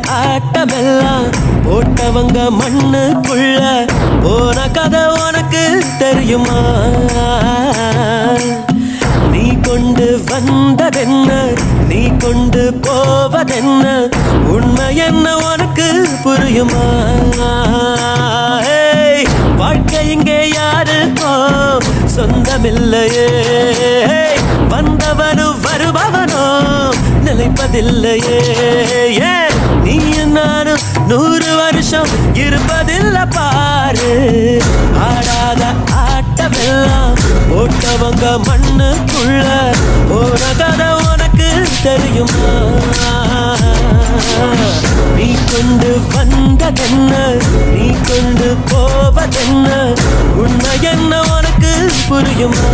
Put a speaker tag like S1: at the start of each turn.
S1: ஆட்டமெல்லாம் போட்டவங்க மண்ணுக்குள்ள போன கதை உனக்கு தெரியுமா? நீ கொண்டு வந்ததென்ன? நீ கொண்டு போவதென்ன? உண்மை என்ன உனக்கு புரியுமா? வாழ்க்கை இங்கே யாருக்கோ சொந்தமில்லையே. வந்தவனு வருபவனோ நிலைப்பதில்லையே. நீயும் நானும் நூறு வருஷம் இருப்பதில்ல பாரு. ஆடாத ஆட்டமெல்லாம் போட்டவங்க மண்ணுக்குள்ள போன கதை உனக்கு தெரியுமா? நீ கொண்டு வந்ததென்ன? நீ கொண்டு போவதென்ன? உண்மை என்ன உனக்கு புரியுமா?